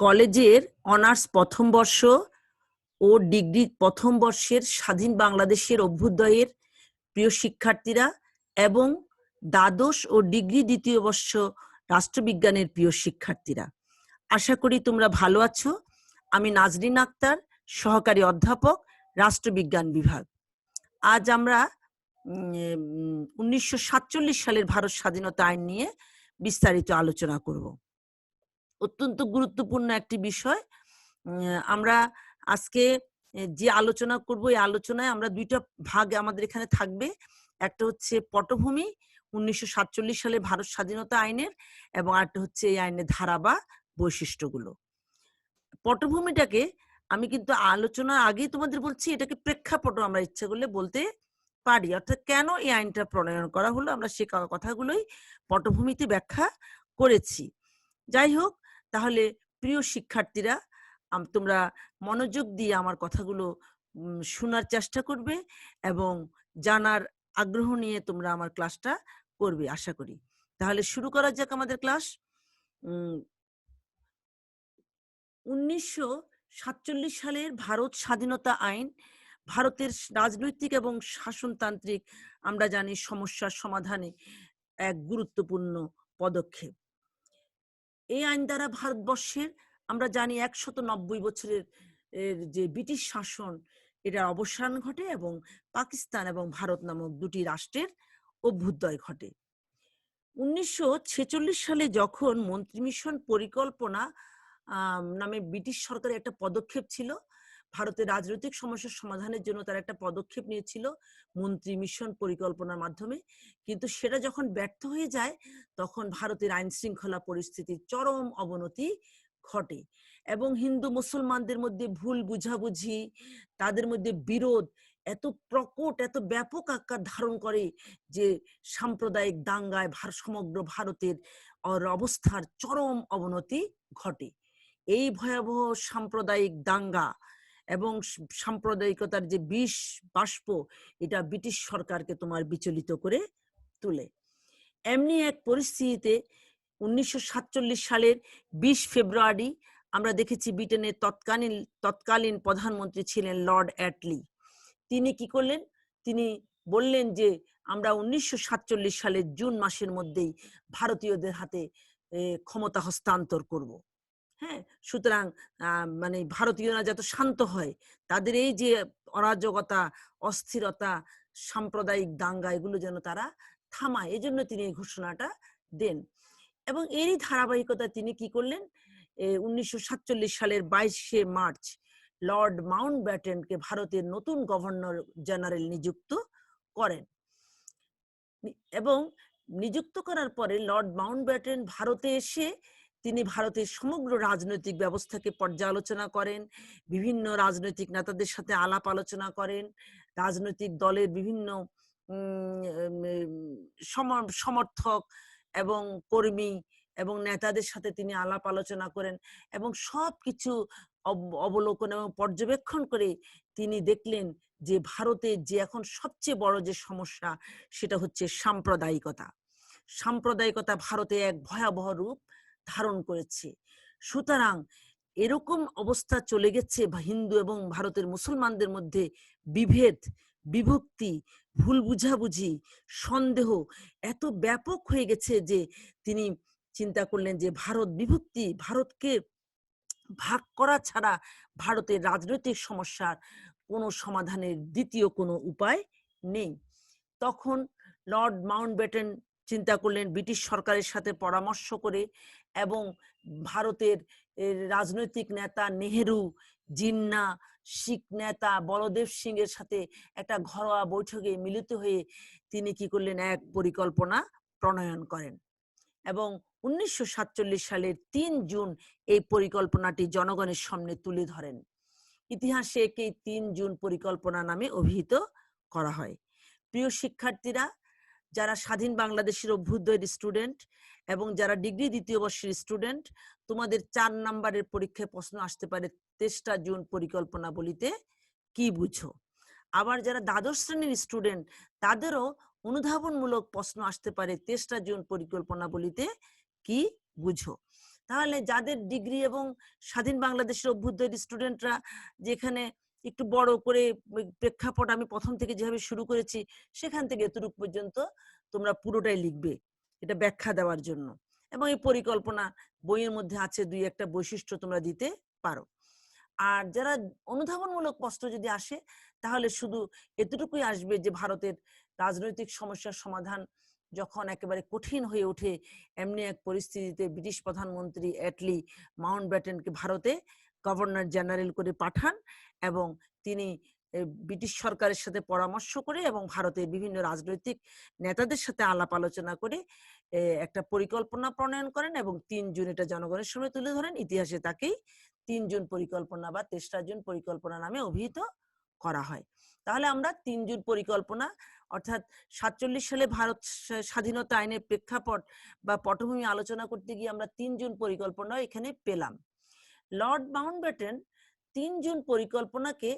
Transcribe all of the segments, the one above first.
কলেজের অনার্স প্রথম বর্ষ ও ডিগ্রি প্রথম বর্ষের স্বাধীন বাংলাদেশের অভ্যুদয়ের প্রিয় শিক্ষার্থীরা এবং দ্বাদশ ও ডিগ্রি দ্বিতীয় বর্ষ রাষ্ট্রবিজ্ঞানের প্রিয় শিক্ষার্থীরা। আশা করি তোমরা ভালো আছো। আমি নাজরিন আক্তার, সহকারী অধ্যাপক, রাষ্ট্রবিজ্ঞান বিভাগ। আজ আমরা উনিশশো সাতচল্লিশ সালের ভারত স্বাধীনতা আইন নিয়ে বিস্তারিত আলোচনা করব। অত্যন্ত গুরুত্বপূর্ণ একটি বিষয়। আমরা আজকে যে আলোচনা করব, এই আলোচনায় আমরা দুইটা ভাগ আমাদের এখানে থাকবে। একটা হচ্ছে পটভূমি, উনিশশো সাতচল্লিশ সালে ভারত স্বাধীনতা আইনের এবং আরেকটা হচ্ছে এই আইনের ধারা বা বৈশিষ্ট্যগুলো। পটভূমিটাকে আমি কিন্তু আলোচনার আগেই তোমাদের বলছি, এটাকে প্রেক্ষাপট আমরা ইচ্ছা করলে বলতে পারি। অর্থাৎ কেন এই আইনটা প্রণয়ন করা হলো? আমরা সে কথাগুলোই পটভূমিতে ব্যাখ্যা করেছি। যাই হোক তাহলে প্রিয় শিক্ষার্থীরা তোমরা মনোযোগ দিয়ে আমার কথাগুলো শোনার চেষ্টা করবে এবং জানার আগ্রহ নিয়ে তোমরা আমার ক্লাসটা করবে, আশা করি। তাহলে শুরু করা যাক আমাদের ক্লাস। উনিশশো সাতচল্লিশ সালের ভারত স্বাধীনতা আইন, ভারতের রাজনৈতিক এবং শাসনতান্ত্রিক, আমরা জানি সমস্যার সমাধানে এক গুরুত্বপূর্ণ পদক্ষেপ। এই আইন দ্বারা ভারতবর্ষের, আমরা জানি একশত নব্বই বছরের যে ব্রিটিশ শাসন, এটার অবসান ঘটে এবং পাকিস্তান এবং ভারত নামক দুটি রাষ্ট্রের অভ্যুদয় ঘটে। উনিশশো ছেচল্লিশ সালে যখন মন্ত্রী মিশন পরিকল্পনা নামে ব্রিটিশ সরকারের একটা পদক্ষেপ ছিল ভারতের রাজনৈতিক সমস্যার সমাধানের জন্য তারা একটা পদক্ষেপ নিয়েছিল মন্ত্রী মিশন পরিকল্পনার মাধ্যমে। কিন্তু সেটা যখন ব্যর্থ হয়ে যায়, তখন ভারতের আইন শৃঙ্খলা পরিস্থিতির চরম অবনতি ঘটে এবং হিন্দু মুসলমানদের মধ্যে ভুল বুঝাবুঝি, তাদের মধ্যে বিরোধ, এত প্রকট, এত ব্যাপক আকার ধারণ করে যে সাম্প্রদায়িক দাঙ্গায় ভার, সমগ্র ভারতের অবস্থার চরম অবনতি ঘটে। এই ভয়াবহ সাম্প্রদায়িক দাঙ্গা এবং সাম্প্রদায়িকতার যে বিষ বাষ্প, এটা ব্রিটিশ সরকারকে তোমার বিচলিত করে তুলে। এমনি এক পরিস্থিতিতে উনিশশো সাতচল্লিশ সালের বিশ ফেব্রুয়ারি আমরা দেখেছি ব্রিটেনের তৎকালীন তৎকালীন প্রধানমন্ত্রী ছিলেন লর্ড অ্যাটলি। তিনি কি করলেন? তিনি বললেন যে, আমরা উনিশশো সাতচল্লিশ সালের জুন মাসের মধ্যেই ভারতীয়দের হাতে ক্ষমতা হস্তান্তর করব। হ্যাঁ? সুতরাং মানে ভারতীয়রা যত শান্ত হয়, তাদের এই যে অরাজকতা, অস্থিরতা, সাম্প্রদায়িক দাঙ্গা, এগুলো যেন তারা থামায় এই জন্য তিনি এই ঘোষণাটা দেন। এবং এরই ধারাবাহিকতা তিনি কি করলেন? উনিশশো সাতচল্লিশ সালের বাইশে মার্চ, লর্ড মাউন্ট ব্যাটেনকে ভারতের নতুন গভর্নর জেনারেল নিযুক্ত করেন। এবং নিযুক্ত করার পরে লর্ড মাউন্ট ব্যাটেন ভারতে এসে তিনি ভারতের সমগ্র রাজনৈতিক ব্যবস্থাকে পর্যালোচনা করেন, বিভিন্ন রাজনৈতিক নেতাদের সাথে আলাপ আলোচনা করেন, রাজনৈতিক দলের বিভিন্ন সমর্থক এবং কর্মী এবং নেতাদের সাথে তিনি আলাপ আলোচনা করেন এবং সব কিছু অবলোকন এবং পর্যবেক্ষণ করে তিনি দেখলেন যে ভারতে যে এখন সবচেয়ে বড় যে সমস্যা সেটা হচ্ছে সাম্প্রদায়িকতা। সাম্প্রদায়িকতা ভারতে এক ভয়াবহ রূপ। ধারণ করেছে। সুতরাং এরকম অবস্থা চলে গেছে হিন্দু এবং ভারতের মুসলমানদের মধ্যে বিভেদ, বিভক্তি, ভুল বুঝাবুঝি, সন্দেহ এত ব্যাপক হয়ে গেছে যে তিনি চিন্তা করলেন যে ভারত বিভক্তি, ভারতকে ভাগ করা ছাড়া ভারতের রাজনৈতিক সমস্যার কোনো সমাধানের দ্বিতীয় কোনো উপায় নেই। তখন লর্ড মাউন্ট ব্যাটেন চিন্তা করলেন ব্রিটিশ সরকারের সাথে পরামর্শ করে এবং ভারতের রাজনৈতিক নেতা নেহেরু, জিন্না, শিখ নেতা বলদেব সিং এর সাথে একটা ঘরোয়া বৈঠকে মিলিত হয়ে তিনি কি করলেন? এক পরিকল্পনা প্রণয়ন করেন। এবং উনিশশো সাতচল্লিশ সালের তিন জুন এই পরিকল্পনাটি জনগণের সামনে তুলে ধরেন। ইতিহাসে একে তিন জুন পরিকল্পনা নামে অভিহিত করা হয়। প্রিয় শিক্ষার্থীরা যারা স্বাধীন বাংলাদেশের অভ্যুদয়ের স্টুডেন্ট এবং যারা ডিগ্রি দ্বিতীয় বর্ষের স্টুডেন্ট তোমাদের চার নাম্বারের পরীক্ষায় প্রশ্ন আসতে পারে তেসরা জুন পরিকল্পনা বলিতে কি বুঝো? আবার যারা দ্বাদশ শ্রেণির স্টুডেন্ট তাদেরও অনুধাবনমূলক প্রশ্ন আসতে পারে তেসরা জুন পরিকল্পনা বলিতে কি বুঝো? তাহলে যাদের ডিগ্রি এবং স্বাধীন বাংলাদেশের অভ্যুদয়ের স্টুডেন্টরা যেখানে একটু বড় করে প্রেক্ষাপট আমি প্রথম থেকে যেভাবে শুরু করেছি, সেখান থেকে এতটুকু পর্যন্ত তোমরা পুরোটাই লিখবে। এটা ব্যাখ্যা দেওয়ার জন্য। এবং এই পরিকল্পনা বইয়ের মধ্যে আছে দুই একটা বৈশিষ্ট্য তোমরা দিতে পারো। আর যারা অনুধাবনমূলক প্রশ্ন যদি আসে, তাহলে শুধু এতটুকুই আসবে যে ভারতের রাজনৈতিক সমস্যার সমাধান যখন একেবারে কঠিন হয়ে ওঠে, এমনি এক পরিস্থিতিতে ব্রিটিশ প্রধানমন্ত্রী অ্যাটলি মাউন্ট ব্যাটেনকে ভারতে গভর্নর জেনারেল করে পাঠান এবং তিনি ব্রিটিশ সরকারের সাথে পরামর্শ করে এবং ভারতের বিভিন্ন রাজনৈতিক নেতাদের সাথে আলাপ আলোচনা করে একটা পরিকল্পনা প্রণয়ন করেন এবং তিন জুন এটা জনগণের সামনে তুলে ধরেন। ইতিহাসে তাকেই তিন জুন পরিকল্পনা বা তেসরা জুন পরিকল্পনা নামে অভিহিত করা হয়। তাহলে আমরা তিন জুন পরিকল্পনা অর্থাৎ সাতচল্লিশ সালে ভারত স্বাধীনতা আইনের প্রেক্ষাপট বা পটভূমি আলোচনা করতে গিয়ে আমরা তিন জুন পরিকল্পনা এখানে পেলাম। লর্ড মাউন্টব্যাটেন তিন জুন পরিকল্পনাকে,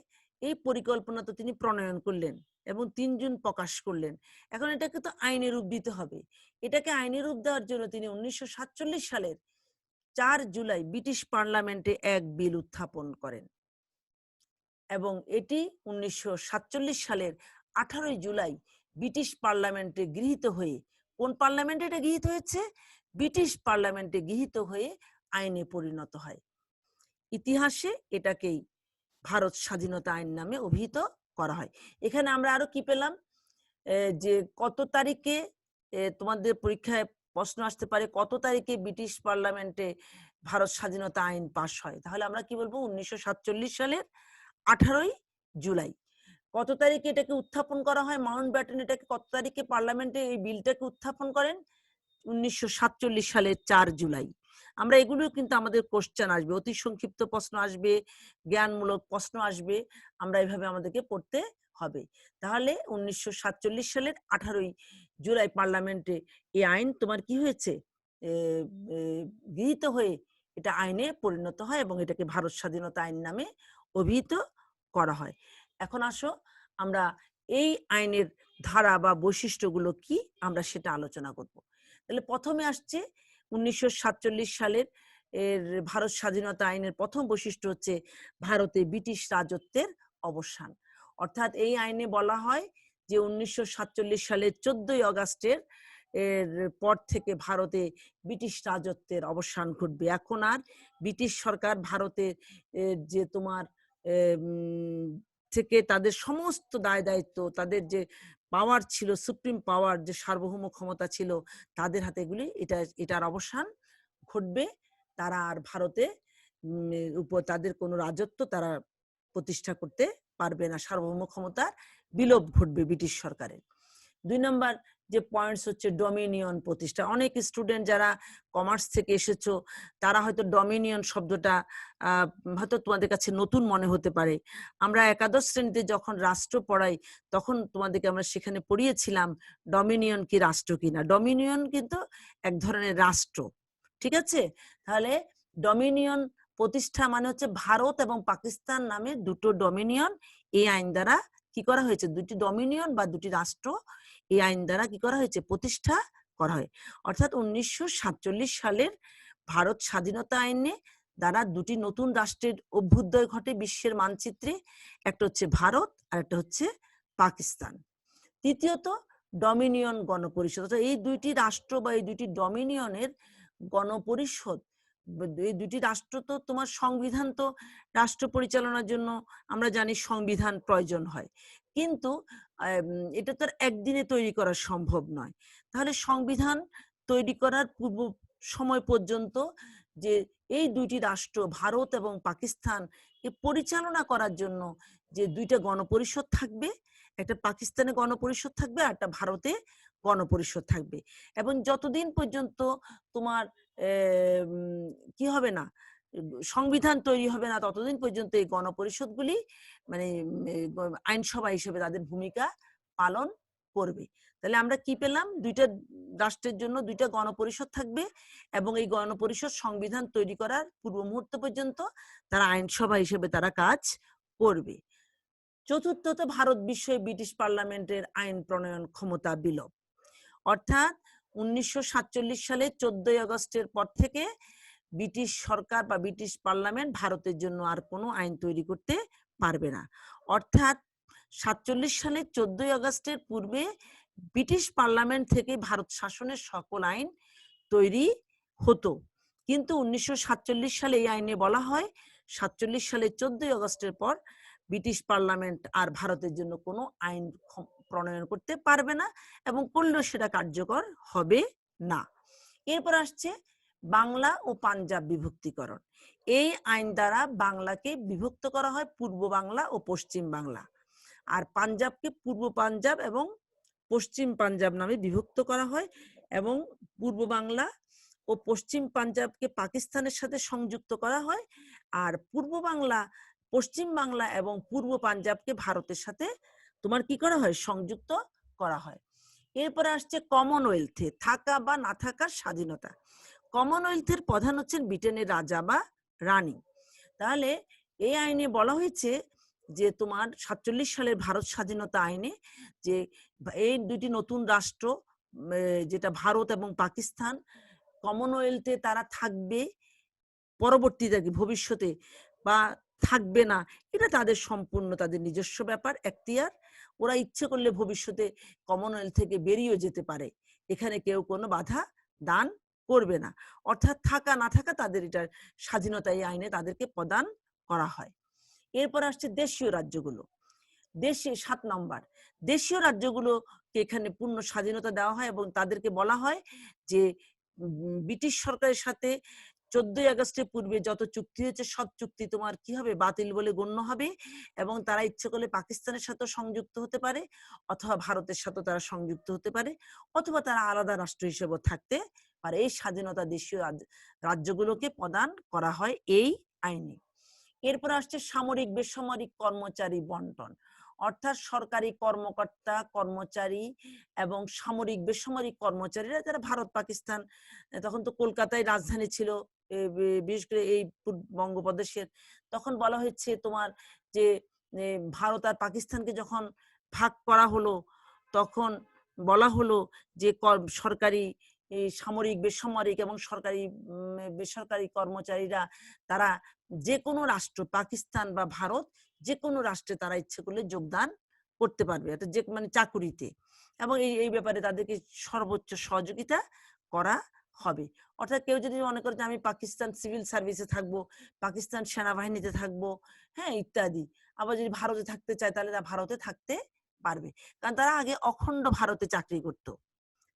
এই পরিকল্পনা তো তিনি প্রণয়ন করলেন এবং তিন জুন প্রকাশ করলেন। এখন এটাকে তো আইনে রূপ দিতে হবে। এটাকে আইনে রূপ দেওয়ার জন্য তিনি উনিশশো সাতচল্লিশ সালের চার জুলাই ব্রিটিশ পার্লামেন্টে এক বিল উত্থাপন করেন এবং এটি উনিশশো সাতচল্লিশ সালের আঠারোই জুলাই ব্রিটিশ পার্লামেন্টে গৃহীত হয়ে, কোন পার্লামেন্টে এটা গৃহীত হয়েছে? ব্রিটিশ পার্লামেন্টে গৃহীত হয়ে আইনে পরিণত হয়। ইতিহাসে এটাকেই ভারত স্বাধীনতা আইন নামে অভিহিত করা হয়। এখানে আমরা আরও কি পেলাম? যে কত তারিখে তোমাদের পরীক্ষায় প্রশ্ন আসতে পারে, কত তারিখে ব্রিটিশ পার্লামেন্টে ভারত স্বাধীনতা আইন পাশ হয়? তাহলে আমরা কি বলব? উনিশশো সাতচল্লিশ সালের আঠারোই জুলাই। কত তারিখে এটাকে উত্থাপন করা হয়? মাউন্ট ব্যাটেন এটাকে কত তারিখে পার্লামেন্টে এই বিলটাকে উত্থাপন করেন? উনিশশো সাতচল্লিশ সালের চার জুলাই। আমরা এগুলো কিন্তু আমাদের কোশ্চেন আসবে। অতি সংক্ষিপ্ত প্রশ্ন আসবে, জ্ঞানমূলক প্রশ্ন আসবে, আমরা এইভাবে আমাদেরকে পড়তে হবে। তাহলে উনিশশো সাতচল্লিশ সালের আঠারোই জুলাই পার্লামেন্টে এই আইন তোমার কি হয়েছে? গৃহীত হয়ে এটা আইনে পরিণত হয় এবং এটাকে ভারত স্বাধীনতা আইন নামে অভিহিত করা হয়। এখন আসো, আমরা এই আইনের ধারা বা বৈশিষ্ট্যগুলো কি? আমরা সেটা আলোচনা করব। তাহলে প্রথমে আসছে উনিশশো সাতচল্লিশ সালের এর ভারত স্বাধীনতা আইনের প্রথম বৈশিষ্ট্য হচ্ছে ভারতে ব্রিটিশ রাজত্বের অবসান। অর্থাৎ এই আইনে বলা হয় যে উনিশশো সাতচল্লিশ সালের চোদ্দই অগাস্টের এর পর থেকে ভারতে ব্রিটিশ রাজত্বের অবসান ঘটবে। এখন আর ব্রিটিশ সরকার ভারতের যে তোমার থেকে তাদের সমস্ত দায় দায়িত্ব, তাদের যে পাওয়ার ছিল সুপ্রিম পাওয়ার যে সার্বভৌম ক্ষমতা ছিল, তাদের হাতে এগুলি, এটা, এটার অবসান ঘটবে। তারা আর ভারতে উপর তাদের কোনো রাজত্ব তারা প্রতিষ্ঠা করতে পারবে না। সার্বভৌম ক্ষমতার বিলোপ ঘটবে ব্রিটিশ সরকারের। দুই নম্বর যে পয়েন্টস হচ্ছে ডমিনিয়ন প্রতিষ্ঠা। অনেক স্টুডেন্ট যারা কমার্স থেকে এসেছ, তারা হয়তো ডমিনিয়ন শব্দটা হয়তো তোমাদের কাছে নতুন মনে হতে পারে। আমরা একাদশ শ্রেণীতে যখন রাষ্ট্র পড়াই, তখন তোমাদেরকে আমরা সেখানে পড়িয়েছিলাম ডমিনিয়ন কি রাষ্ট্র কিনা। ডমিনিয়ন কিন্তু এক ধরনের রাষ্ট্র, ঠিক আছে? তাহলে ডমিনিয়ন প্রতিষ্ঠা মানে হচ্ছে ভারত এবং পাকিস্তান নামে দুটো ডমিনিয়ন এই আইন দ্বারা কি করা হয়েছে? দুটি ডমিনিয়ন বা দুটি রাষ্ট্র এই আইন দ্বারা কি করা হয়েছে? প্রতিষ্ঠা করা হয়। অর্থাৎ উনিশশো সাতচল্লিশ সালের ভারত স্বাধীনতা আইনে দ্বারা দুটি নতুন রাষ্ট্রের অভ্যুদয় ঘটে বিশ্বের মানচিত্রে। একটা হচ্ছে ভারত আর একটা হচ্ছে পাকিস্তান। তৃতীয়ত, ডমিনিয়ন গণপরিষদ। অর্থাৎ এই দুইটি রাষ্ট্র বা এই দুইটি ডমিনিয়নের গণপরিষদ এই দুটি রাষ্ট্র তো তোমার সংবিধান তো রাষ্ট্র পরিচালনার জন্য আমরা জানি সংবিধান প্রয়োজন হয়। কিন্তু এটা তো একদিনে তৈরি করা সম্ভব নয়। তাহলে সংবিধান তৈরি করার পূর্ব সময় পর্যন্ত যে এই দুইটি রাষ্ট্র, ভারত এবং পাকিস্তান পরিচালনা করার জন্য যে দুইটা গণপরিষদ থাকবে একটা পাকিস্তানে গণপরিষদ থাকবে আর একটা ভারতে গণপরিষদ থাকবে। এবং যতদিন পর্যন্ত তোমার কি হবে না, সংবিধান তৈরি হবে না, ততদিন পর্যন্ত এই গণপরিষদগুলি মানে আইনসভা হিসেবে তাদের ভূমিকা পালন করবে। তাহলে আমরা কি পেলাম? দুইটা রাষ্ট্রের জন্য দুইটা গণপরিষদ থাকবে এবং এই গণপরিষদ সংবিধান তৈরি করার পূর্ব মুহূর্ত পর্যন্ত তারা আইনসভা হিসেবে তারা কাজ করবে। চতুর্থত ভারত বিশ্বে ব্রিটিশ পার্লামেন্টের আইন প্রণয়ন ক্ষমতা বিলোপ। অর্থাৎ উনিশশো সাতচল্লিশ সালে চোদ্দই আগস্টের পর থেকে ব্রিটিশ সরকার বা ব্রিটিশ পার্লামেন্ট ভারতের জন্য আর কোনো আইন তৈরি করতে পারবে না। অর্থাৎ সাতচল্লিশ সালে চোদ্দই আগস্টের পূর্বে ব্রিটিশ পার্লামেন্ট থেকে ভারত শাসনের সকল আইন তৈরি হতো। কিন্তু উনিশশো সাতচল্লিশ সালে এই আইনে বলা হয়, সাতচল্লিশ সালে চোদ্দই আগস্টের পর ব্রিটিশ পার্লামেন্ট আর ভারতের জন্য কোনো আইন প্রণয়ন করতে পারবে না এবং করলেও সেটা কার্যকর হবে না। এরপর আসছে বাংলা ও পাঞ্জাব বিভক্তিকরণ। এই আইন দ্বারা বাংলাকে বিভক্ত করা হয় পূর্ব বাংলা ও পশ্চিম বাংলা। আর পাঞ্জাবকে পূর্ব পাঞ্জাব এবং পশ্চিম পাঞ্জাব নামে বিভক্ত করা হয় এবং পূর্ব বাংলা ও পশ্চিম পাঞ্জাবকে পাকিস্তানের সাথে সংযুক্ত করা হয়। আর পূর্ব বাংলা পশ্চিম বাংলা এবং পূর্ব পাঞ্জাবকে ভারতের সাথে তোমার কি করা হয়? সংযুক্ত করা হয়। এরপরে আসছে কমনওয়েলথে থাকা বা না থাকার স্বাধীনতা। কমনওয়েলথের প্রধান হচ্ছেন ব্রিটেনের রাজা বা রানী। তাহলে এই আইনে বলা হয়েছে যে তোমার সাতচল্লিশ সালের ভারত স্বাধীনতা আইনে যে এই দুটি নতুন রাষ্ট্র যেটা ভারত এবং পাকিস্তান কমনওয়েলথে তারা থাকবে পরবর্তীতে ভবিষ্যতে বা থাকবে না। এটা তাদের সম্পূর্ণ, তাদের নিজস্ব ব্যাপার, এখতিয়ার। ওরা ইচ্ছে করলে ভবিষ্যতে কমনওয়েলথ থেকে বেরিয়েও যেতে পারে। এখানে কেউ কোনো বাধা দান করবে না। অর্থাৎ থাকা, না থাকা তাদের এটার স্বাধীনতা এই আইনে তাদেরকে প্রদান করা হয়। এরপর আসছে দেশীয় রাজ্যগুলো। দেশে সাত নম্বর। দেশীয় রাজ্যগুলোকে এখানে পূর্ণ স্বাধীনতা দেওয়া হয় এবং তাদেরকে বলা হয় যে ব্রিটিশ সরকারের সাথে চোদ্দই আগস্টের পূর্বে যত চুক্তি হয়েছে, সব চুক্তি তোমার কি হবে? বাতিল বলে গণ্য হবে এবং তারা ইচ্ছে করলে পাকিস্তানের সাথে সংযুক্ত হতে পারে অথবা ভারতের সাথে তারা সংযুক্ত হতে পারে অথবা তারা আলাদা রাষ্ট্র হিসেবে থাকতে পারে। এই স্বাধীনতা দেশীয় রাজ- রাজ্যগুলোকে প্রদান করা হয় এই আইনে। এরপর আসছে সামরিক বেসামরিক কর্মচারী বন্টন। অর্থাৎ সরকারি কর্মকর্তা, কর্মচারী এবং সামরিক বেসামরিক কর্মচারীরা, যারা ভারত পাকিস্তান তখন তো কলকাতায় রাজধানী ছিল বিশেষ করে এই বঙ্গপ্রদেশের তখন বলা হয়েছে তোমার যে ভারত আর পাকিস্তানকে যখন ভাগ করা হলো, তখন বলা হলো যে কর- সরকারি সামরিক, বেসামরিক এবং সরকারি বেসরকারি কর্মচারীরা তারা যে কোনো রাষ্ট্র, পাকিস্তান বা ভারত, যে কোনো রাষ্ট্রে তারা ইচ্ছে করলে যোগদান করতে পারবে, অর্থাৎ যে মানে চাকুরিতে। এবং এই এই ব্যাপারে তাদেরকে সর্বোচ্চ সহযোগিতা করা হবে। অর্থাৎ কেউ যদি মনে করে যে আমি পাকিস্তান সিভিল সার্ভিসে থাকব, পাকিস্তান সেনাবাহিনীতে থাকব হ্যাঁ ইত্যাদি। আবার যদি ভারতে থাকতে চায়, তাহলে তারা ভারতে থাকতে পারবে। কারণ তারা আগে অখণ্ড ভারতে চাকরি করত।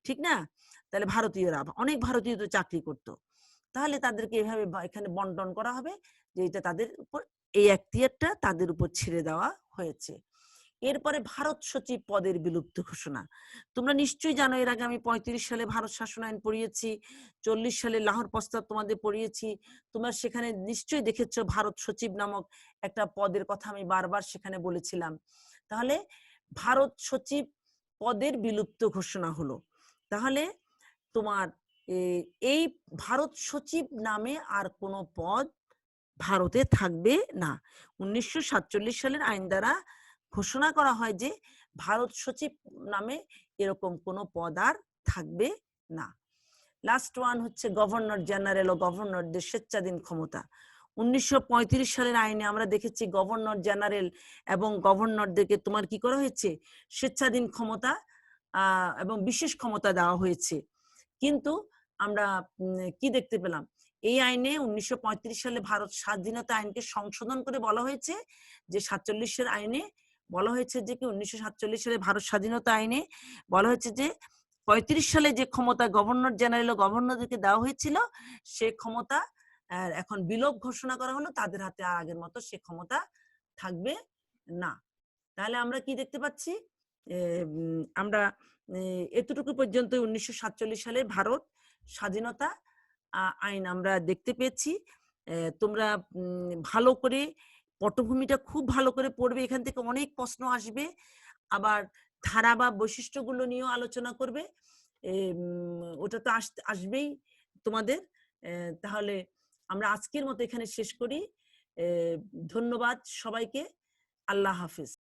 ঠিক না? তাহলে ভারতীয়রা অনেক ভারতীয় তো চাকরি করত। তাহলে তাদেরকে এভাবে এখানে বন্টন করা হবে যে, এটা তাদের উপর, এই এখতিয়ারটা তাদের উপর ছেড়ে দেওয়া হয়েছে। এরপরে ভারত সচিব পদের বিলুপ্ত ঘোষণা। তোমরা নিশ্চয়ই জানো, এর আগে আমি পঁয়ত্রিশ সালে ভারত শাসন আইন পড়িয়েছি, চল্লিশ সালে লাহোর প্রস্তাব তোমাদের পড়িয়েছি। তোমরা সেখানে নিশ্চয়ই দেখেছ, ভারত সচিব নামক একটা পদের কথা আমি বারবার সেখানে বলেছিলাম। তাহলে ভারত সচিব পদের বিলুপ্ত ঘোষণা হলো। তাহলে তোমার এই ভারত সচিব নামে আর কোনো পদ ভারতে থাকবে না। উনিশশো সাতচল্লিশ সালের আইন দ্বারা ঘোষণা করা হয় যে ভারত সচিব নামে এরকম কোনো পদ আর থাকবে না। লাস্ট ওয়ান হচ্ছে গভর্নর জেনারেল ও গভর্নরদের স্বেচ্ছাধীন ক্ষমতা। উনিশশো পঁয়ত্রিশ সালের আইনে আমরা দেখেছি গভর্নর জেনারেল এবং গভর্নরদেরকে তোমার কি করা হয়েছে? স্বেচ্ছাধীন ক্ষমতা এবং বিশেষ ক্ষমতা দেওয়া হয়েছে। কিন্তু আমরা কি দেখতে পেলাম? এই আইনে উনিশশো পঁয়ত্রিশ সালে ভারত স্বাধীনতা আইনকে সংশোধন করে বলা হয়েছে যে সাতচল্লিশের আইনে বলা হয়েছে যে কি উনিশশো সাতচল্লিশ সালে ভারত স্বাধীনতা আইনে বলা হয়েছে যে পঁয়ত্রিশ সালে যে ক্ষমতা গভর্নর জেনারেল গভর্নরদেরকে দেওয়া হয়েছিল, সে ক্ষমতা এখন বিলোপ ঘোষণা করা হলো, তাদের হাতে আগের মতো সে ক্ষমতা থাকবে না। তাহলে আমরা কি দেখতে পাচ্ছি? আমরা এতটুকু পর্যন্ত উনিশশো সাতচল্লিশ সালে ভারত স্বাধীনতা আইন আমরা দেখতে পেয়েছি। তোমরা ভালো করে পটভূমিটা খুব ভালো করে পড়বে, এখান থেকে অনেক প্রশ্ন আসবে। আবার ধারা বা বৈশিষ্ট্যগুলো নিয়েও আলোচনা করবে। ওটা তো আস- আসবেই তোমাদের। তাহলে আমরা আজকের মতো এখানে শেষ করি। ধন্যবাদ সবাইকে। আল্লাহ হাফিজ।